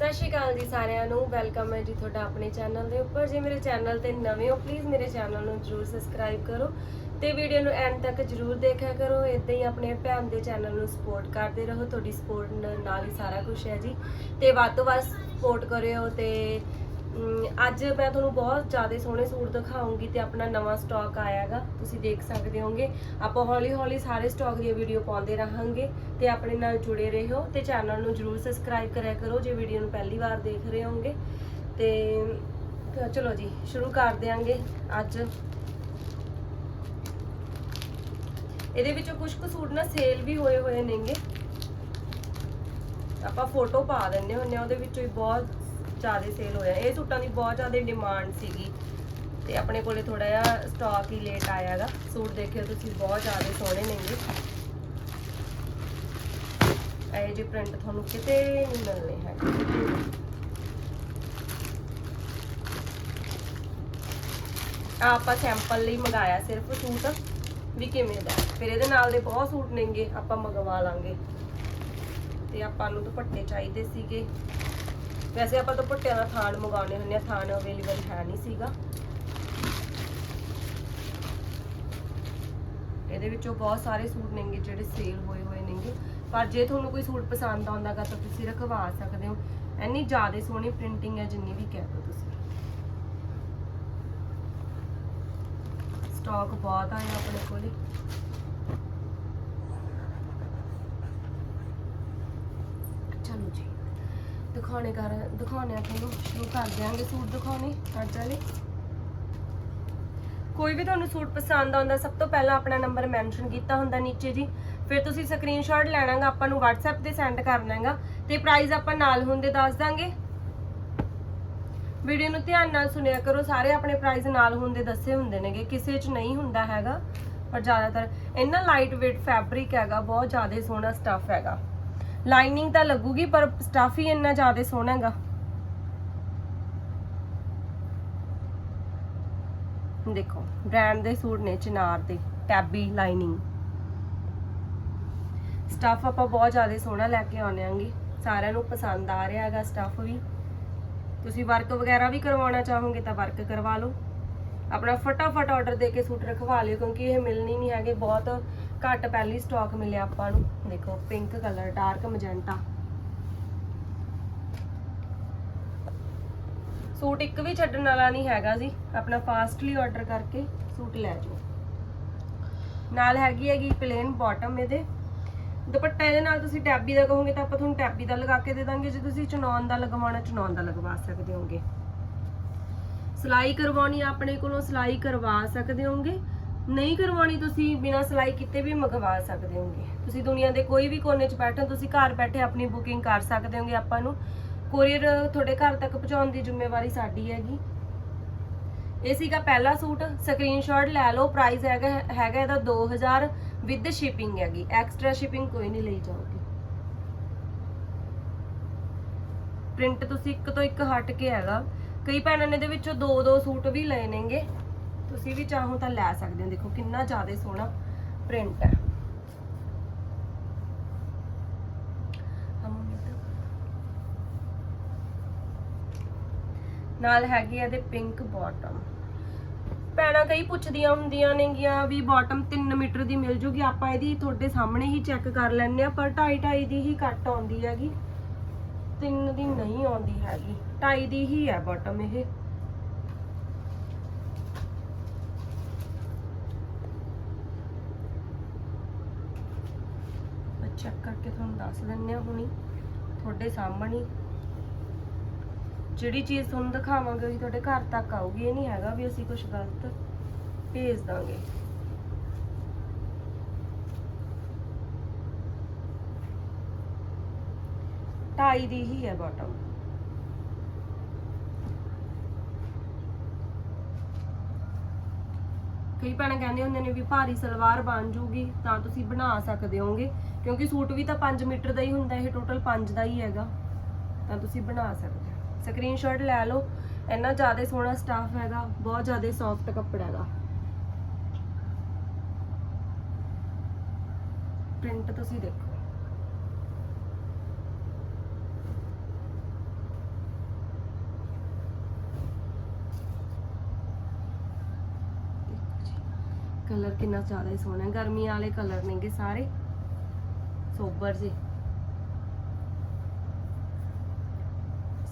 ਸਤਿ ਸ਼੍ਰੀ ਅਕਾਲ ਜੀ ਸਾਰਿਆਂ ਨੂੰ, ਵੈਲਕਮ ਹੈ ਜੀ ਤੁਹਾਡਾ ਆਪਣੇ ਚੈਨਲ ਦੇ ਉੱਪਰ। ਜੇ ਮੇਰੇ ਚੈਨਲ ਤੇ ਨਵੇਂ ਹੋ ਪਲੀਜ਼ ਮੇਰੇ ਚੈਨਲ ਨੂੰ ਜਰੂਰ ਸਬਸਕ੍ਰਾਈਬ ਕਰੋ ਤੇ ਵੀਡੀਓ ਨੂੰ ਐਂਡ ਤੱਕ ਜਰੂਰ ਦੇਖਿਆ ਕਰੋ। ਇਦਾਂ ਹੀ ਆਪਣੇ ਭੈਣ ਦੇ ਚੈਨਲ ਨੂੰ ਸਪੋਰਟ ਕਰਦੇ ਰਹੋ। ਤੁਹਾਡੀ ਸਪੋਰਟ ਨਾਲ ਹੀ ਸਾਰਾ ਕੁਝ ਹੈ ਜੀ। ਤੇ ਵੱਧ ਤੋਂ ਵੱਧ ਸਪੋਰਟ ਕਰਿਓ ਤੇ ਅੱਜ ਮੈਂ ਤੁਹਾਨੂੰ ਬਹੁਤ ਜ਼ਿਆਦਾ ਸੋਹਣੇ ਸੂਟ ਦਿਖਾਉਂਗੀ ਤੇ ਆਪਣਾ ਨਵਾਂ ਸਟਾਕ ਆਇਆਗਾ। ਤੁਸੀਂ ਦੇਖ ਸਕਦੇ ਹੋਗੇ। ਆਪਾਂ ਹੌਲੀ ਹੌਲੀ ਸਾਰੇ ਸਟਾਕ ਦੀਆਂ ਵੀਡੀਓ ਪਾਉਂਦੇ ਰਹਾਂਗੇ ਤੇ ਆਪਣੇ ਨਾਲ ਜੁੜੇ ਰਹੋ ਤੇ ਚੈਨਲ ਨੂੰ ਜਰੂਰ ਸਬਸਕ੍ਰਾਈਬ ਕਰਿਆ ਕਰੋ ਜੇ ਵੀਡੀਓ ਨੂੰ ਪਹਿਲੀ ਵਾਰ ਦੇਖ ਰਹੇ ਹੋਗੇ। ਤੇ ਚਲੋ ਜੀ, ਸ਼ੁਰੂ ਕਰ ਦਿਆਂਗੇ ਅੱਜ। ਇਹਦੇ ਵਿੱਚੋਂ ਕੁਝ ਕੁ ਸੂਟ ਨਾ ਸੇਲ ਵੀ ਹੋਏ ਹੋਏ ਨੇਗੇ। ਆਪਾਂ ਫੋਟੋ ਪਾ ਦਿੰਨੇ ਹੁੰਨੇ ਆ ਉਹਦੇ ਵਿੱਚੋਂ ਹੀ ਬਹੁਤ ਜ਼ਿਆਦਾ ਸੇਲ ਹੋਇਆ। ਇਹ ਸੂਟਾਂ ਦੀ ਬਹੁਤ ਜ਼ਿਆਦਾ ਡਿਮਾਂਡ ਸੀਗੀ ਤੇ ਆਪਣੇ ਕੋਲੇ ਥੋੜਾ ਜਿਹਾ ਸਟਾਕ ਹੀ ਲੇਟ ਆਇਆਗਾ ਸੂਟ ਦੇਖਿਓ ਤੁਸੀਂ, ਬਹੁਤ ਜ਼ਿਆਦਾ ਸੋਹਣੇ ਨੇਗੇ ਇਹ। ਜਿਹੇ ਪ੍ਰਿੰਟ ਤੁਹਾਨੂੰ ਕਿਤੇ ਨਹੀਂ ਮਿਲਣੇ ਹੈਗੇ। ਆਪਾਂ ਸੈਂਪਲ ਲਈ ਮੰਗਾਇਆ ਸਿਰਫ ਸੂਟ। ਵੀ ਕਿਵੇਂ ਦਾ? ਫਿਰ ਇਹਦੇ ਨਾਲ ਦੇ ਬਹੁਤ ਸੂਟ ਨੇਗੇ, ਆਪਾਂ ਮੰਗਵਾ ਲਾਂਗੇ। ਤੇ ਆਪਾਂ ਨੂੰ ਦੁਪੱਟੇ ਚਾਹੀਦੇ ਸੀਗੇ। ਵੈਸੇ ਆਪਾਂ ਦੁਪੱਟਿਆਂ ਦਾ ਥਾਨ ਮੰਗਾਉਣੇ ਹੁੰਦੇ ਆ ਥਾਨ ਅਵੇਲੇਬਲ ਹੈ ਨਹੀਂ ਸੀਗਾ। ਇਹਦੇ ਵਿੱਚੋਂ ਬਹੁਤ ਸਾਰੇ ਸੂਟ ਨੇਗੇ ਜਿਹੜੇ ਸੇਲ ਹੋਏ ਹੋਏ ਨੇਗੇ। ਪਰ ਜੇ ਤੁਹਾਨੂੰ ਕੋਈ ਸੂਟ ਪਸੰਦ ਆਉਂਦਾਗਾ ਤਾਂ ਤੁਸੀਂ ਰਖਵਾ ਸਕਦੇ ਹੋ। ਇੰਨੀ ਜ਼ਿਆਦਾ ਸੋਹਣੀ ਪ੍ਰਿੰਟਿੰਗ ਹੈ ਜਿੰਨੀ ਵੀ ਕਹਿ ਦੋ ਤੁਸੀਂ। ਸਟਾਕ ਬਹੁਤ ਆਇਆ ਆਪਣੇ ਕੋਲੇ। ਚਲੋ ਜੀ। ਦਿਖਾਉਣੇ ਕਰ, ਦਿਖਾਉਣੇ ਆ ਤੁਹਾਨੂੰ, ਸ਼ੁਰੂ ਕਰ ਦਿਆਂਗੇ ਸੂਟ ਦਿਖਾਉਣੇ ਅੱਜ ਵਾਲੇ। ਕੋਈ ਵੀ ਤੁਹਾਨੂੰ ਸੂਟ ਪਸੰਦ ਆਉਂਦਾ, ਸਭ ਤੋਂ ਪਹਿਲਾਂ ਆਪਣਾ ਨੰਬਰ ਮੈਂਸ਼ਨ ਕੀਤਾ ਹੁੰਦਾ ਨੀਚੇ ਜੀ। ਫਿਰ ਤੁਸੀਂ ਸਕਰੀਨਸ਼ਾਟ ਲੈਣਾਗਾ, ਆਪਾਂ ਨੂੰ WhatsApp ਤੇ ਸੈਂਡ ਕਰ ਕਰਨਾਗਾ, ਤੇ ਪ੍ਰਾਈਸ ਆਪਾਂ ਨਾਲ ਹੁੰਦੇ ਦੱਸ ਦਾਂਗੇ। ਵੀਡੀਓ ਨੂੰ ਧਿਆਨ ਨਾਲ ਸੁਣਿਆ ਕਰੋ, ਸਾਰੇ ਆਪਣੇ ਪ੍ਰਾਈਸ ਨਾਲ ਹੁੰਦੇ ਦੱਸੇ ਹੁੰਦੇ ਨੇਗੇ, ਕਿਸੇ 'ਚ ਨਹੀਂ ਹੁੰਦਾ ਹੈਗਾ, ਪਰ ਜ਼ਿਆਦਾਤਰ ਇੰਨਾ ਲਾਈਟ weight ਫੈਬਰਿਕ ਹੈਗਾ, ਬਹੁਤ ਜ਼ਿਆਦਾ ਸੋਹਣਾ ਸਟੱਫ ਹੈਗਾ। ਲਾਈਨਿੰਗ ਤਾਂ ਲੱਗੂਗੀ, ਪਰ ਸਟੱਫ ਹੀ ਇੰਨਾ ਜ਼ਿਆਦਾ ਸੋਹਣਾ ਹੈਗਾ। ਦੇਖੋ ਬ੍ਰਾਂਡ ਦੇ ਸੂਟ ਨੇ ਚਨਾਰ ਦੇ ਟੈਬੀ ਲਾਈਨਿੰਗ ਸਟੱਫ ਆਪਾਂ ਬਹੁਤ ਜ਼ਿਆਦਾ ਸੋਹਣਾ ਲੈ ਕੇ ਆਉਣੇ ਆਂਗੇ ਸਾਰਿਆਂ ਨੂੰ ਪਸੰਦ ਆ ਰਿਹਾ ਹੈਗਾ ਸਟੱਫ ਵੀ। ਤੁਸੀਂ ਵਰਕ ਵਗੈਰਾ ਵੀ ਕਰਵਾਉਣਾ ਚਾਹੋਗੇ ਤਾਂ ਵਰਕ ਕਰਵਾ ਲਓ। ਆਪਣਾ ਫਟਾਫਟ ਆਰਡਰ ਦੇ ਕੇ ਸੂਟ ਰਖਵਾ ਲਿਓ, ਕਿਉਂਕਿ ਇਹ ਮਿਲਣੀ ਨਹੀਂ ਹੈਗੇ, ਬਹੁਤ ਘੱਟ ਪਹਿਲੀ ਸਟਾਕ ਮਿਲਿਆ ਆਪਾਂ ਨੂੰ। ਦੇਖੋ pink colour dark magenta suit ਇੱਕ ਵੀ ਛੱਡਣ ਵਾਲਾ ਨਹੀਂ ਹੈਗਾ ਜੀ। ਆਪਣਾ ਫਾਸਟਲੀ ਆਰਡਰ ਕਰਕੇ ਸੂਟ ਲੈ ਜਾਓ। ਨਾਲ ਹੈਗੀ ਹੈਗੀ ਪਲੇਨ ਬਾਟਮ ਇਹਦੇ। ਦੁਪੱਟਾ ਇਹਦੇ ਨਾਲ ਤੁਸੀਂ ਟੈਬੀ ਦਾ ਕਹੋਗੇ ਤਾਂ ਆਪਾਂ ਤੁਹਾਨੂੰ ਟੈਬੀ ਦਾ ਲਗਾ ਕੇ ਦੇ ਦਾਂਗੇ। ਜੇ ਤੁਸੀਂ ਚਨੌਨ ਦਾ ਲਗਵਾਉਣਾ ਚਨੌਨ ਦਾ ਲਗਵਾ ਸਕਦੇ ਹੋਗੇ। ਸਿਲਾਈ ਕਰਵਾਉਣੀ ਆਪਣੇ ਕੋਲੋਂ ਸਿਲਾਈ ਕਰਵਾ ਸਕਦੇ ਹੋਗੇ। ਨਹੀਂ ਕਰਵਾਉਣੀ ਤੁਸੀਂ, ਬਿਨਾਂ ਸਿਲਾਈ ਕੀਤੇ ਵੀ ਮੰਗਵਾ ਸਕਦੇ ਹੋਗੇ। ਤੁਸੀਂ ਦੁਨੀਆ ਦੇ ਕੋਈ ਵੀ ਕੋਨੇ 'ਚ ਬੈਠੇ ਹੋ ਤੁਸੀਂ ਘਰ ਬੈਠੇ ਆਪਣੀ ਬੁਕਿੰਗ ਕਰ ਸਕਦੇ ਹੋਗੇ ਆਪਾਂ ਨੂੰ। ਕੋਰੀਅਰ ਤੁਹਾਡੇ ਘਰ ਤੱਕ ਪਹੁੰਚਾਉਣ ਦੀ ਜ਼ਿੰਮੇਵਾਰੀ ਸਾਡੀ ਹੈਗੀ। ਇਹ ਸੀਗਾ ਪਹਿਲਾ ਸੂਟ ਸਕਰੀਨਸ਼ਾਟ ਲੈ ਲਓ ਪ੍ਰਾਈਸ ਹੈਗਾ ਹੈਗਾ ਇਹਦਾ 2000 ਵਿਦ ਸ਼ਿਪਿੰਗ ਹੈਗੀ। ਐਕਸਟਰਾ ਸ਼ਿਪਿੰਗ ਕੋਈ ਨਹੀਂ ਲਈ ਜਾਊਗੀ। ਪ੍ਰਿੰਟ ਤੁਸੀਂ ਇੱਕ ਤੋਂ ਇੱਕ ਹਟ ਕੇ ਹੈਗਾ। ਕਈ ਭੈਣਾਂ ਨੇ ਇਹਦੇ ਵਿੱਚੋਂ ਦੋ ਦੋ ਸੂਟ ਵੀ ਲਏ ਨੇਗੇ। ਤੁਸੀਂ ਵੀ ਚਾਹੋ ਤਾਂ ਲੈ ਸਕਦੇ ਹੋ। ਦੇਖੋ ਕਿੰਨਾ ਜ਼ਿਆਦਾ ਸੋਹਣਾ ਪ੍ਰਿੰਟ ਹੈ। ਨਾਲ ਹੈਗੀ ਆ ਇਹਦੇ ਪਿੰਕ ਬਾਟਮ ਪੈਣਾ ਕਈ ਪੁੱਛਦੀਆਂ ਹੁੰਦੀਆਂ ਨੇਗੀਆਂ ਵੀ ਬਾਟਮ 3 ਮੀਟਰ ਦੀ ਮਿਲ ਜੂਗੀ। ਆਪਾਂ ਇਹਦੀ ਤੁਹਾਡੇ ਸਾਹਮਣੇ ਹੀ ਚੈੱਕ ਕਰ ਲੈਣੇ ਆ ਪਰ 2.5 2.5 ਦੀ ਹੀ ਕੱਟ ਆਉਂਦੀ ਹੈਗੀ। 3 ਦੀ ਨਹੀਂ ਆਉਂਦੀ ਹੈਗੀ। 2.5 ਦੀ ਹੀ ਹੈ ਬਾਟਮ ਇਹ। ਚੈੱਕ ਕਰਕੇ ਤੁਹਾਨੂੰ ਦੱਸ ਦਿੰਨੇ ਆ ਹੁਣੀ। ਤੁਹਾਡੇ ਸਾਹਮਣੇ। ਜਿਹੜੀ ਚੀਜ਼ ਤੁਹਾਨੂੰ ਦਿਖਾਵਾਂਗੇ, ਉਹ ਤੁਹਾਡੇ ਘਰ ਤੱਕ ਆਊਗੀ। ਇਹ ਨਹੀਂ ਹੈਗਾ ਵੀ ਅਸੀਂ ਕੁਝ ਗਲਤ ਭੇਜ ਦਾਂਗੇ। ਢਾਈ ਦੀ ਹੀ ਹੈ ਬਾਟਮ ਕਈ ਭੈਣਾਂ ਕਹਿੰਦੇ ਹੁੰਦੇ ਨੇ ਵੀ ਭਾਰੀ ਸਲਵਾਰ ਬਣ ਜੂਗੀ, ਤਾਂ ਤੁਸੀਂ ਬਣਾ ਸਕਦੇ ਹੋਗੇ ਕਿਉਂਕਿ ਸੂਟ ਵੀ ਤਾਂ 5 ਮੀਟਰ ਦਾ ਹੀ ਹੁੰਦਾ, ਇਹ ਟੋਟਲ 5 ਦਾ ਹੀ ਹੈਗਾ। ਤਾਂ ਤੁਸੀਂ ਬਣਾ ਸਕਦੇ ਹੋ। ਸਕਰੀਨਸ਼ਾਟ ਲੈ ਲਓ, ਇੰਨਾ ਜ਼ਿਆਦਾ ਸੋਹਣਾ ਸਟਾਫ ਹੈਗਾ, ਬਹੁਤ ਜ਼ਿਆਦਾ ਸੌਫਟ ਕੱਪੜਾ ਹੈਗਾ। ਪ੍ਰਿੰਟ ਤੁਸੀਂ ਦੇਖੋ। ਕਲਰ ਕਿੰਨਾ ਜ਼ਿਆਦਾ ਸੋਹਣਾ ਗਰਮੀ ਵਾਲੇ ਕਲਰ ਨੇਗੇ ਸਾਰੇ। ਸੋਬਰ ਜੇ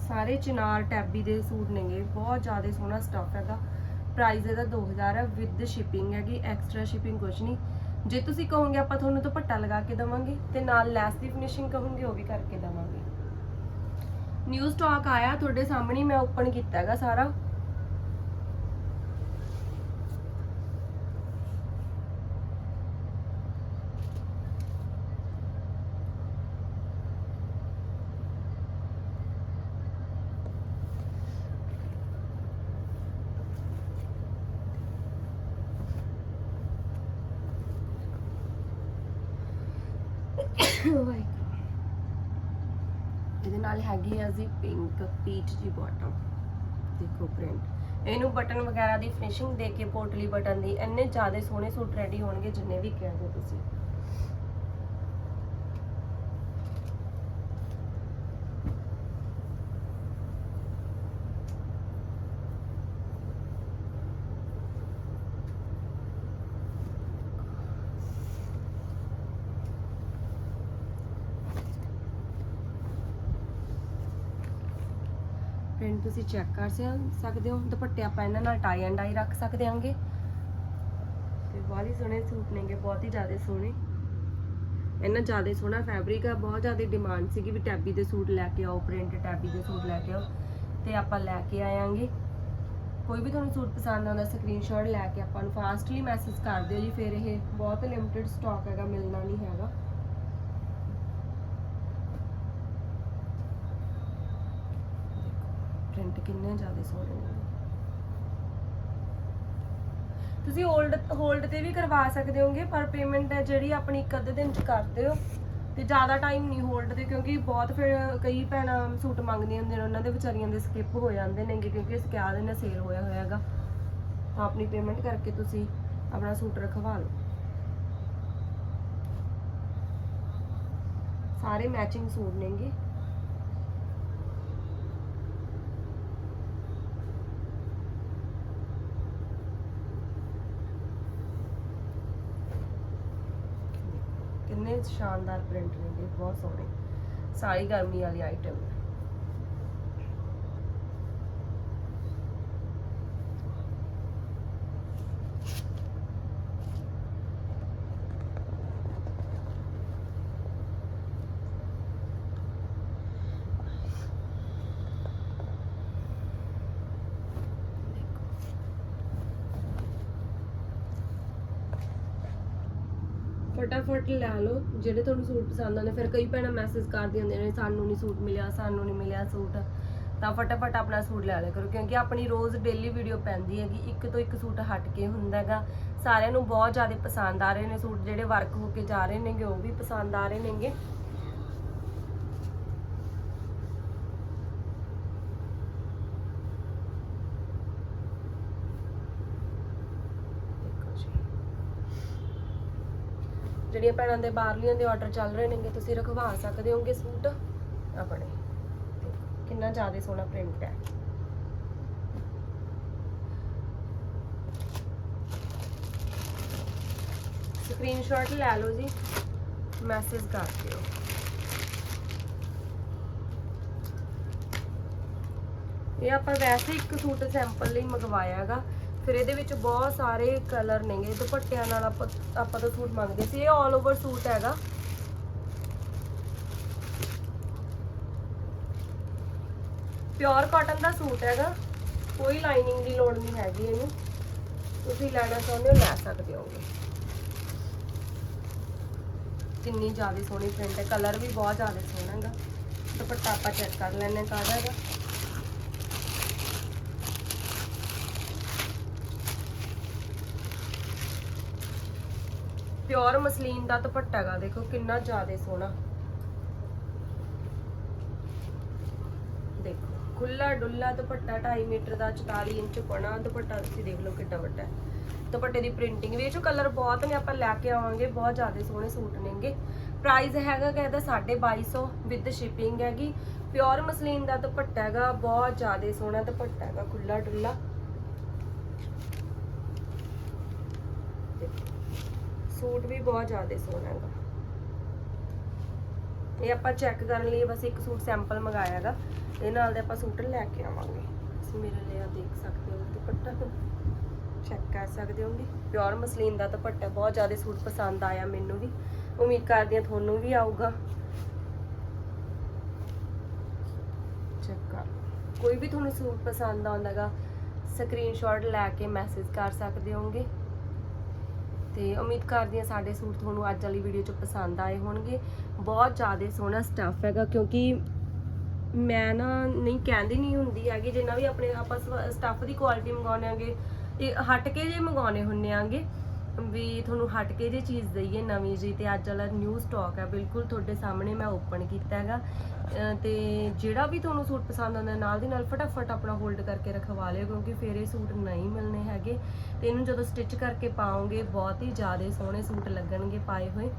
ਸਾਰੇ ਚਿਨਾਰ ਟੈਬੀ ਦੇ ਸੂਟ ਨੇਗੇ। ਬਹੁਤ ਜ਼ਿਆਦਾ ਸੋਹਣਾ ਸਟਫ ਹੈਗਾ। ਪ੍ਰਾਈਸ ਇਹਦਾ 2000 ਹੈ। ਵਿਦ ਸ਼ਿਪਿੰਗ ਹੈਗੀ। ਐਕਸਟਰਾ ਸ਼ਿਪਿੰਗ ਕੁਝ ਨਹੀਂ। ਜੇ ਤੁਸੀਂ ਕਹੋਗੇ ਆਪਾਂ ਤੁਹਾਨੂੰ ਦੁਪੱਟਾ ਲਗਾ ਕੇ ਦਵਾਂਗੇ ਤੇ ਨਾਲ ਲੈਸ ਦੀ ਫਿਨਿਸ਼ਿੰਗ ਕਹੋਗੇ, ਉਹ ਵੀ ਕਰਕੇ ਦਵਾਂਗੇ। ਨਿਊ ਸਟਾਕ ਆਇਆ। ਤੁਹਾਡੇ ਸਾਹਮਣੇ ਮੈਂ ਓਪਨ ਕੀਤਾ ਹੈਗਾ ਸਾਰਾ। ਇਹਦੇ ਨਾਲ ਹੈਗੀ ਆ ਜੀ ਪਿੰਕ ਪੀਚ ਜੀ ਬਾਟਮ ਦੇਖੋ ਪ੍ਰਿੰਟ ਇਹਨੂੰ ਬਟਨ ਵਗੈਰਾ ਦੀ ਫਿਨਿਸ਼ਿੰਗ ਦੇ ਕੇ ਪੋਟਲੀ ਬਟਨ ਦੀ ਇੰਨੇ ਜ਼ਿਆਦਾ ਸੋਹਣੇ ਸੂਟ ਰੈਡੀ ਹੋਣਗੇ ਜਿੰਨੇ ਵੀ ਕਹਿੰਦੇ ਤੁਸੀਂ। ਪ੍ਰਿੰਟ ਤੁਸੀਂ ਚੈੱਕ ਕਰ ਸਕਦੇ ਹੋ। ਦੁਪੱਟੇ ਆਪਾਂ ਇਹਨਾਂ ਨਾਲ ਟਾਈ ਐਂਡ ਡਾਈ ਰੱਖ ਸਕਦੇ ਹਾਂਗੇ। ਤੇ ਬਹੁਤ ਹੀ ਸੋਹਣੇ ਸੂਟ ਨੇਗੇ, ਬਹੁਤ ਹੀ ਜ਼ਿਆਦਾ ਸੋਹਣੇ। ਇਹਨਾਂ ਜ਼ਿਆਦਾ ਸੋਹਣਾ ਫੈਬਰਿਕ ਆ, ਬਹੁਤ ਜ਼ਿਆਦਾ ਡਿਮਾਂਡ ਸੀਗੀ ਵੀ ਟੈਬੀ ਦੇ ਸੂਟ ਲੈ ਕੇ ਆਓ ਪ੍ਰਿੰਟ ਟੈਬੀ ਦੇ ਸੂਟ ਲੈ ਕੇ ਆਓ। ਤੇ ਆਪਾਂ ਲੈ ਕੇ ਆਵਾਂਗੇ ਕੋਈ ਵੀ ਤੁਹਾਨੂੰ ਸੂਟ ਪਸੰਦ ਆਉਂਦਾ ਸਕਰੀਨਸ਼ਾਟ ਲੈ ਕੇ ਆਪਾਂ ਨੂੰ ਫਾਸਟਲੀ ਮੈਸੇਜ ਕਰ ਦਿਓ ਜੀ। ਫਿਰ ਇਹ ਬਹੁਤ ਲਿਮਿਟਿਡ ਸਟਾਕ ਹੈਗਾ, ਮਿਲਣਾ ਨਹੀਂ ਹੈਗਾ ਪ੍ਰਿੰਟ ਕਿੰਨੇ ਜ਼ਿਆਦਾ ਸੋਹਣੇ ਨੇ। ਤੁਸੀਂ ਹੋਲਡ ਹੋਲਡ ਤੇ ਵੀ ਕਰਵਾ ਸਕਦੇ ਹੋਗੇ, ਪਰ ਪੇਮੈਂਟ ਹੈ ਜਿਹੜੀ ਆਪਣੀ ਇੱਕ ਅੱਧੇ ਦਿਨ ਚ ਕਰ ਦਿਓ। ਤੇ ਜ਼ਿਆਦਾ ਟਾਈਮ ਨਹੀਂ ਹੋਲਡ ਤੇ ਕਿਉਂਕਿ ਬਹੁਤ ਫਿਰ ਕਈ ਭੈਣਾਂ ਸੂਟ ਮੰਗਦੀਆਂ ਹੁੰਦੀਆਂ ਨੇ, ਉਹਨਾਂ ਦੇ ਵਿਚਾਰੀਆਂ ਦੇ ਸਕਿਪ ਹੋ ਜਾਂਦੇ ਨੇਗੇ, ਕਿਉਂਕਿ ਇਸ ਕਿਆ ਦੇ ਨਾਲ ਸੇਲ ਹੋਇਆ ਹੋਇਆ ਤਾਂ ਆਪਣੀ ਪੇਮੈਂਟ ਕਰਕੇ ਤੁਸੀਂ ਆਪਣਾ ਸੂਟ ਰਖਵਾ ਲਓ। ਸਾਰੇ ਮੈਚਿੰਗ ਸੂਟ ਨੇਗੇ। ਕਿੰਨੇ ਸ਼ਾਨਦਾਰ ਪ੍ਰਿੰਟ ਨੇ ਬਹੁਤ ਸੋਹਣੇ ਸਾਰੀ ਗਰਮੀ ਵਾਲੀ ਆਈਟਮ ਫਟਾਫਟ ਲੈ ਲਓ, ਜਿਹੜੇ ਤੁਹਾਨੂੰ ਸੂਟ ਪਸੰਦ ਆਉਂਦੇ, ਫਿਰ ਕਈ ਭੈਣਾਂ ਮੈਸੇਜ ਕਰਦੀਆਂ ਹੁੰਦੀਆਂ ਨੇ, ਸਾਨੂੰ ਨਹੀਂ ਸੂਟ ਮਿਲਿਆ, ਸਾਨੂੰ ਨਹੀਂ ਮਿਲਿਆ ਸੂਟ। ਤਾਂ ਫਟਾਫਟ ਆਪਣਾ ਸੂਟ ਲੈ ਲਿਆ ਕਰੋ, ਕਿਉਂਕਿ ਆਪਣੀ ਰੋਜ਼ ਡੇਲੀ ਵੀਡੀਓ ਪੈਂਦੀ ਹੈਗੀ, ਇੱਕ ਤੋਂ ਇੱਕ ਸੂਟ ਹਟ ਕੇ ਹੁੰਦਾ ਹੈਗਾ। ਸਾਰਿਆਂ ਨੂੰ ਬਹੁਤ ਜ਼ਿਆਦਾ ਪਸੰਦ ਆ ਰਹੇ ਨੇ ਸੂਟ, ਜਿਹੜੇ ਵਰਕ ਹੋ ਕੇ ਜਾ ਰਹੇ ਨੇਗੇ, ਉਹ ਵੀ ਪਸੰਦ ਆ ਰਹੇ ਨੇਗੇ ਦੇਖੋ ਜੀ ਜਿਹੜੀਆਂ ਭੈਣਾਂ ਦੇ ਬਾਹਰਲੀਆਂ ਦੇ ਆਰਡਰ ਚੱਲ ਰਹੇ ਨੇਗੇ, ਤੁਸੀਂ ਰਖਵਾ ਸਕਦੇ ਹੋਗੇ ਸੂਟ? ਆਪਣੇ। ਕਿੰਨਾ ਜ਼ਿਆਦਾ ਸੋਹਣਾ ਪ੍ਰਿੰਟ ਹੈ। ਸਕਰੀਨਸ਼ਾਟ ਲੈ ਲਓ ਜੀ। ਮੈਸੇਜ ਕਰ ਦਿਓ। ਇਹ ਆਪਾਂ ਵੈਸੇ ਇੱਕ ਸੂਟ ਸੈਂਪਲ ਲਈ ਮੰਗਵਾਇਆ ਹੈਗਾ ਫਿਰ ਇਹਦੇ ਵਿੱਚ ਬਹੁਤ ਸਾਰੇ ਕਲਰ ਨੇਗੇ, ਦੁਪੱਟਿਆਂ ਨਾਲ ਆਪਾਂ ਆਪਾਂ ਤਾਂ ਸੂਟ ਮੰਗਦੇ ਸੀ, ਇਹ 올 ਓਵਰ ਸੂਟ ਹੈਗਾ। ਪਿਓਰ ਕਾਟਨ ਦਾ ਸੂਟ ਹੈਗਾ, ਕੋਈ ਲਾਈਨਿੰਗ ਦੀ ਲੋੜ ਨਹੀਂ ਹੈਗੀ ਇਹਨੂੰ। ਤੁਸੀਂ ਲੈਣਾ ਚਾਹੁੰਦੇ ਹੋ, ਲੈ ਸਕਦੇ ਹੋਗੇ। ਕਿੰਨੀ ਜ਼ਿਆਦਾ ਸੋਹਣੀ ਪ੍ਰਿੰਟ ਹੈ ਕਲਰ ਵੀ ਬਹੁਤ ਜ਼ਿਆਦਾ ਸੋਹਣਾ ਹੈਗਾ। ਦੁਪੱਟਾ ਆਪਾਂ ਚੈੱਕ ਕਰ ਲੈਣੇ ਕਾਹਦਾ ਹੈਗਾ। ਪਿਓਰ ਮਸਲੀਨ ਦਾ ਦੁਪੱਟਾ ਹੈਗਾ ਦੇਖੋ ਕਿੰਨਾ ਜ਼ਿਆਦਾ ਸੋਹਣਾ। ਦੇਖੋ ਖੁੱਲਾ ਡੁੱਲਾ ਦੁਪੱਟਾ 2.5 ਮੀਟਰ ਦਾ 44 ਇੰਚ ਪਣਾ ਦੁਪੱਟਾ, ਤੁਸੀਂ ਦੇਖ ਲਓ ਕਿੰਨਾ ਵੱਡਾ ਹੈ। ਦੁਪੱਟੇ ਦੀ ਪ੍ਰਿੰਟਿੰਗ ਵੀ, ਇਹ ਚੋਂ ਕਲਰ ਬਹੁਤ ਨੇ, ਆਪਾਂ ਲੈ ਕੇ ਆਵਾਂਗੇ, ਬਹੁਤ ਜ਼ਿਆਦਾ ਸੋਹਣੇ ਸੂਟ ਨੇਗੇ। ਪ੍ਰਾਈਸ ਹੈਗਾ ਕਿ ਇਹਦਾ 2250 ਵਿਦ ਸ਼ਿਪਿੰਗ ਹੈਗੀ। ਪਿਓਰ ਮਸਲੀਨ ਦਾ ਦੁਪੱਟਾ ਹੈਗਾ, ਬਹੁਤ ਜ਼ਿਆਦਾ ਸੋਹਣਾ ਦੁਪੱਟਾ ਹੈਗਾ ਖੁੱਲਾ ਡੁੱਲਾ ਸੂਟ ਵੀ ਬਹੁਤ ਜ਼ਿਆਦਾ ਸੋਹਣਾ ਹੈਗਾ। ਇਹ ਆਪਾਂ ਚੈੱਕ ਕਰਨ ਲਈ ਬਸ ਇੱਕ ਸੂਟ ਸੈਂਪਲ ਮੰਗਾਇਆ ਹੈਗਾ। ਇਹ ਨਾਲ ਦੇ ਆਪਾਂ ਸੂਟ ਲੈ ਕੇ ਆਵਾਂਗੇ। ਤੁਸੀਂ ਮੇਰੇ ਲਈ ਆ ਦੇਖ ਸਕਦੇ ਹੋ ਦੁਪੱਟਾ। ਚੈੱਕ ਕਰ ਸਕਦੇ ਹੋਗੇ। ਪਿਓਰ ਮਸਲੀਨ ਦਾ ਦੁਪੱਟਾ ਬਹੁਤ ਜ਼ਿਆਦਾ ਸੂਟ ਪਸੰਦ ਆਇਆ ਮੈਨੂੰ ਵੀ। ਉਮੀਦ ਕਰਦੀ ਹਾਂ ਤੁਹਾਨੂੰ ਵੀ ਆਊਗਾ। ਚੈੱਕ ਕਰ। ਕੋਈ ਵੀ ਤੁਹਾਨੂੰ ਸੂਟ ਪਸੰਦ ਆਉਂਦਾਗਾ ਸਕਰੀਨਸ਼ਾਟ ਲੈ ਕੇ ਮੈਸੇਜ ਕਰ ਸਕਦੇ ਹੋਗੇ। ਤੇ ਉਮੀਦ ਕਰਦੀ ਹਾਂ ਸਾਡੇ ਸੂਟ ਤੁਹਾਨੂੰ ਅੱਜ ਵਾਲੀ ਵੀਡੀਓ 'ਚ ਪਸੰਦ ਆਏ ਹੋਣਗੇ। ਬਹੁਤ ਜ਼ਿਆਦਾ ਸੋਹਣਾ ਸਟੱਫ ਹੈਗਾ ਕਿਉਂਕਿ ਮੈਂ ਨਾ ਨਹੀਂ ਕਹਿੰਦੀ ਨਹੀਂ ਹੁੰਦੀ ਹੈਗੀ, ਜਿੰਨਾ ਵੀ ਆਪਣੇ ਆਪਾਂ ਸਟੱਫ ਦੀ ਕੁਆਲਿਟੀ ਮੰਗਾਉਂਦੇ ਆਂਗੇ ਇਹ ਹਟ ਕੇ ਜੇ ਮੰਗਾਉਣੇ ਹੁੰਨੇ ਆਂਗੇ ਵੀ ਤੁਹਾਨੂੰ ਹਟ ਕੇ ਜੇ ਚੀਜ਼ ਦਈਏ ਨਵੀਂ ਜੀ ਤੇ ਅੱਜ ਵਾਲਾ ਨਿਊ ਸਟਾਕ ਹੈ, ਬਿਲਕੁਲ ਤੁਹਾਡੇ ਸਾਹਮਣੇ ਮੈਂ ਓਪਨ ਕੀਤਾ ਹੈਗਾ। ਅਹ ਤੇ ਜਿਹੜਾ ਵੀ ਤੁਹਾਨੂੰ ਸੂਟ ਪਸੰਦ ਆਉਂਦਾ, ਨਾਲ ਦੀ ਨਾਲ ਫਟਾਫਟ ਆਪਣਾ ਹੋਲਡ ਕਰਕੇ ਰਖਵਾ ਲਿਓ, ਕਿਉਂਕਿ ਫਿਰ ਇਹ ਸੂਟ ਨਹੀਂ ਮਿਲਣੇ ਹੈਗੇ। ਤੇ ਇਹਨੂੰ ਜਦੋਂ ਸਟਿਚ ਕਰਕੇ ਪਾਓਗੇ, ਬਹੁਤ ਹੀ ਜ਼ਿਆਦਾ ਸੋਹਣੇ ਸੂਟ ਲੱਗਣਗੇ ਪਾਏ ਹੋਏ।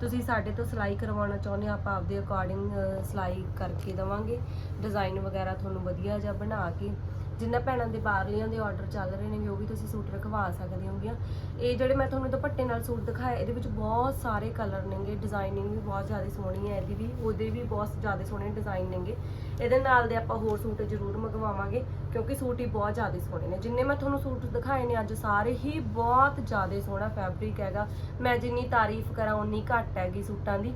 ਤੁਸੀਂ ਸਾਡੇ ਤੋਂ ਸਿਲਾਈ ਕਰਵਾਉਣਾ ਚਾਹੁੰਦੇ ਹੋ, ਆਪਾਂ ਆਪਦੇ ਅਕੋਰਡਿੰਗ ਸਿਲਾਈ ਕਰਕੇ ਦਵਾਂਗੇ। ਡਿਜ਼ਾਈਨ ਵਗੈਰਾ ਤੁਹਾਨੂੰ ਵਧੀਆ ਜਿਹਾ ਬਣਾ ਕੇ। ਜਿੰਨਾ ਭੈਣਾਂ ਦੇ ਬਾਹਰਲੀਆਂ ਦੇ ਆਰਡਰ ਚੱਲ ਰਹੇ ਨੇ ਉਹ ਵੀ ਤੁਸੀਂ ਸੂਟ ਰਖਵਾ ਸਕਦੇ ਹੋਗੀਆਂ। ਇਹ ਜਿਹੜੇ ਮੈਂ ਤੁਹਾਨੂੰ ਦੁਪੱਟੇ ਨਾਲ ਸੂਟ ਦਿਖਾਇਆ ਇਹਦੇ ਵਿੱਚ ਬਹੁਤ ਸਾਰੇ ਕਲਰ ਨੇਗੇ ਡਿਜ਼ਾਈਨਿੰਗ ਵੀ ਬਹੁਤ ਜ਼ਿਆਦਾ ਸੋਹਣੀ ਹੈ ਇਹਦੀ ਵੀ, ਉਹਦੇ ਵੀ ਬਹੁਤ ਜ਼ਿਆਦਾ ਸੋਹਣੇ ਡਿਜ਼ਾਈਨ ਨੇਗੇ। ਇਹਦੇ ਨਾਲ ਦੇ ਆਪਾਂ ਹੋਰ ਸੂਟ ਜ਼ਰੂਰ ਮੰਗਵਾਵਾਂਗੇ, ਕਿਉਂਕਿ ਸੂਟ ਹੀ ਬਹੁਤ ਜ਼ਿਆਦਾ ਸੋਹਣੇ ਨੇ। ਜਿੰਨੇ ਮੈਂ ਤੁਹਾਨੂੰ ਸੂਟ ਦਿਖਾਏ ਨੇ, ਅੱਜ ਸਾਰੇ ਹੀ ਬਹੁਤ ਜ਼ਿਆਦਾ ਸੋਹਣਾ ਫੈਬਰਿਕ ਹੈਗਾ। ਮੈਂ ਜਿੰਨੀ ਤਾਰੀਫ ਕਰਾਂ ਉਨੀ ਘੱਟ ਹੈਗੀ ਸੂਟਾਂ ਦੀ।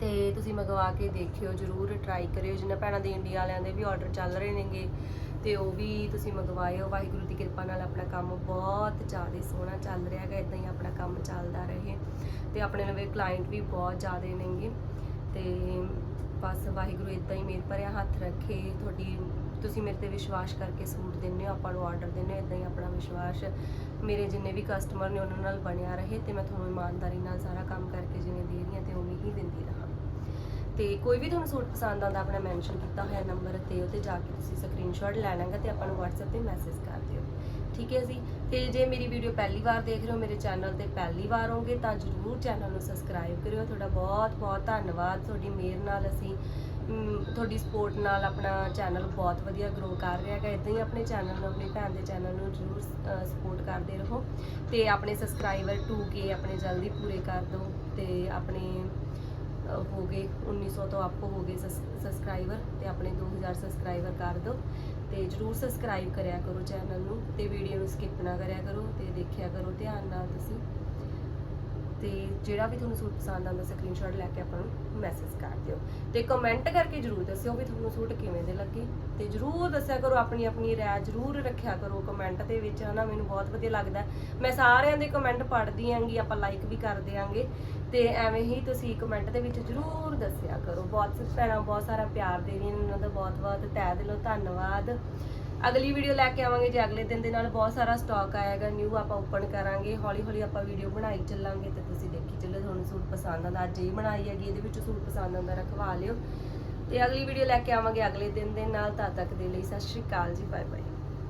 ਤੇ ਤੁਸੀਂ ਮੰਗਵਾ ਕੇ ਦੇਖਿਓ, ਜਰੂਰ ਟਰਾਈ ਕਰਿਓ। ਜਿਨ੍ਹਾਂ ਭੈਣਾਂ ਦੇ ਇੰਡੀਆ ਵਾਲਿਆਂ ਦੇ ਵੀ ਆਰਡਰ ਚੱਲ ਰਹੇ ਨੇਗੇ ਤੇ ਉਹ ਵੀ ਤੁਸੀਂ ਮੰਗਵਾਇਓ, ਵਾਹਿਗੁਰੂ ਦੀ ਕਿਰਪਾ ਨਾਲ ਆਪਣਾ ਕੰਮ ਬਹੁਤ ਜ਼ਿਆਦਾ ਸੋਹਣਾ ਚੱਲ ਰਿਹਾ ਹੈਗਾ ਇਦਾਂ ਹੀ ਆਪਣਾ ਕੰਮ ਚੱਲਦਾ ਰਹੇ ਤੇ ਆਪਣੇ ਨਵੇਂ ਕਲਾਇੰਟ ਵੀ ਬਹੁਤ ਜ਼ਿਆਦਾ ਨੇਗੇ ਤੇ ਬਸ ਵਾਹਿਗੁਰੂ ਇਦਾਂ ਹੀ ਮੇਰੇ ਭਰਿਆ ਹੱਥ ਰੱਖੇ, ਤੁਹਾਡੀ, ਤੁਸੀਂ ਮੇਰੇ ਤੇ ਵਿਸ਼ਵਾਸ ਕਰਕੇ ਸੂਟ ਦਿੰਦੇ ਹੋ, ਆਪਾਂ ਨੂੰ ਆਰਡਰ ਦਿੰਦੇ ਹੋ ਇਦਾਂ ਹੀ ਆਪਣਾ ਵਿਸ਼ਵਾਸ ਮੇਰੇ ਜਿੰਨੇ ਵੀ ਕਸਟਮਰ ਨੇ ਉਹਨਾਂ ਨਾਲ ਬਣਿਆ ਰਹੇ ਤੇ ਮੈਂ ਤੁਹਾਨੂੰ ਇਮਾਨਦਾਰੀ ਨਾਲ ਸਾਰਾ ਕੰਮ ਕਰਕੇ ਜਿਵੇਂ ਦੇ ਰਹੀ ਹਾਂ ਤੇ ਉਵੇਂ ਹੀ ਦਿੰਦੀ ਰਹਾਂ। ਤੇ ਕੋਈ ਵੀ ਤੁਹਾਨੂੰ ਸੂਟ ਪਸੰਦ ਆਉਂਦਾ, ਆਪਣਾ ਮੈਂਸ਼ਨ ਕੀਤਾ ਹੋਇਆ ਨੰਬਰ ਤੇ ਉੱਤੇ ਜਾ ਕੇ ਤੁਸੀਂ ਸਕਰੀਨਸ਼ਾਟ ਲੈ ਲੈਣਾ ਤੇ ਆਪਾਂ ਨੂੰ WhatsApp ਤੇ ਮੈਸੇਜ ਕਰ ਦਿਓ। ਠੀਕ ਹੈ ਜੀ? ਤੇ ਜੇ ਮੇਰੀ ਵੀਡੀਓ ਪਹਿਲੀ ਵਾਰ ਦੇਖ ਰਹੇ ਹੋ, ਮੇਰੇ ਚੈਨਲ ਤੇ ਪਹਿਲੀ ਵਾਰ ਹੋਗੇ ਤਾਂ ਜਰੂਰ ਚੈਨਲ ਨੂੰ ਸਬਸਕ੍ਰਾਈਬ ਕਰਿਓ। ਤੁਹਾਡਾ ਬਹੁਤ ਬਹੁਤ ਧੰਨਵਾਦ। ਤੁਹਾਡੀ ਮਿਹਰ ਨਾਲ ਅਸੀਂ ਤੁਹਾਡੀ ਸਪੋਰਟ ਨਾਲ ਆਪਣਾ ਚੈਨਲ ਬਹੁਤ ਵਧੀਆ ਗਰੋ ਕਰ ਰਿਹਾ ਹੈਗਾ। ਇਦਾਂ ਹੀ ਆਪਣੇ ਚੈਨਲ ਨੂੰ, ਆਪਣੀ ਭੈਣ ਦੇ ਚੈਨਲ ਨੂੰ ਜਰੂਰ ਸਪੋਰਟ ਕਰਦੇ ਰਹੋ। ਤੇ ਆਪਣੇ ਸਬਸਕ੍ਰਾਈਬਰ 2k ਆਪਣੇ ਜਲਦੀ ਪੂਰੇ ਕਰ ਦਿਓ ਤੇ ਆਪਣੇ ਹੋ ਗਏ 1900 ਤੋਂ ਅਪ ਹੋ ਗਏ ਸਬਸਕ੍ਰਾਈਬਰ ਤੇ ਆਪਣੇ 2000 ਸਬਸਕ੍ਰਾਈਬਰ ਕਰ ਦਿਓ ਤੇ ਜਰੂਰ ਸਬਸਕ੍ਰਾਈਬ ਕਰਿਆ ਕਰੋ ਚੈਨਲ ਨੂੰ ਤੇ ਵੀਡੀਓ ਨੂੰ ਸਕਿਪ ਨਾ ਕਰਿਆ ਕਰੋ ਤੇ ਦੇਖਿਆ ਕਰੋ ਧਿਆਨ ਨਾਲ ਤੁਸੀਂ। ਤੇ ਜਿਹੜਾ ਵੀ ਤੁਹਾਨੂੰ ਸੂਟ ਪਸੰਦ ਆਉਂਦਾ ਸਕਰੀਨਸ਼ਾਟ ਲੈ ਕੇ ਆਪਾਂ ਨੂੰ ਮੈਸੇਜ ਕਰ ਦਿਓ। ਤੇ ਕਮੈਂਟ ਕਰਕੇ ਜਰੂਰ ਦੱਸਿਓ ਵੀ ਤੁਹਾਨੂੰ ਸੂਟ ਕਿਵੇਂ ਦੇ ਲੱਗੇ। ਤੇ ਜਰੂਰ ਦੱਸਿਆ ਕਰੋ ਆਪਣੀ ਆਪਣੀ ਰਾਏ ਜਰੂਰ ਰੱਖਿਆ ਕਰੋ ਕਮੈਂਟ ਦੇ ਵਿੱਚ, ਹਨਾ? ਮੈਨੂੰ ਬਹੁਤ ਵਧੀਆ ਲੱਗਦਾ। ਮੈਂ ਸਾਰਿਆਂ ਦੇ ਕਮੈਂਟ ਪੜ੍ਹਦੀ ਆਂਗੀ, ਆਪਾਂ ਲਾਈਕ ਵੀ ਕਰ ਦਿਆਂਗੇ। ਤੇ ਐਵੇਂ ਹੀ ਤੁਸੀਂ ਕਮੈਂਟ ਦੇ ਵਿੱਚ ਜਰੂਰ ਦੱਸਿਆ ਕਰੋ। ਬਹੁਤ ਭੈਣਾਂ, ਬਹੁਤ ਸਾਰਾ ਪਿਆਰ ਦੇ ਰਹੀਆਂ ਨੇ ਉਹਨਾਂ ਦਾ ਬਹੁਤ ਬਹੁਤ ਤਹਿ ਦਿਲੋਂ ਧੰਨਵਾਦ। ਅਗਲੀ ਵੀਡੀਓ ਲੈ ਕੇ ਆਵਾਂਗੇ ਜੇ ਅਗਲੇ ਦਿਨ ਦੇ ਨਾਲ ਬਹੁਤ ਸਾਰਾ ਸਟਾਕ ਆਏਗਾ ਨਿਊ ਆਪਾਂ ਓਪਨ ਕਰਾਂਗੇ ਹੌਲੀ ਹੌਲੀ ਆਪਾਂ ਵੀਡੀਓ ਬਣਾਈ ਚੱਲਾਂਗੇ ਤੇ ਤੁਸੀਂ ਦੇਖੀ ਚੱਲੋ ਤੁਹਾਨੂੰ ਸੂਟ ਪਸੰਦ ਆਉਂਦਾ। ਅੱਜ ਇਹ ਬਣਾਈ ਹੈਗੀ, ਇਹਦੇ ਵਿੱਚ ਸੂਟ ਪਸੰਦ ਆਉਂਦਾ ਰਖਵਾ ਲਿਓ। ਤੇ ਅਗਲੀ ਵੀਡੀਓ ਲੈ ਕੇ ਆਵਾਂਗੇ ਅਗਲੇ ਦਿਨ ਦੇ ਨਾਲ, ਤਦ ਤੱਕ ਦੇ ਲਈ ਸਤਿ ਸ਼੍ਰੀ ਅਕਾਲ ਜੀ ਬਾਏ ਬਾਏ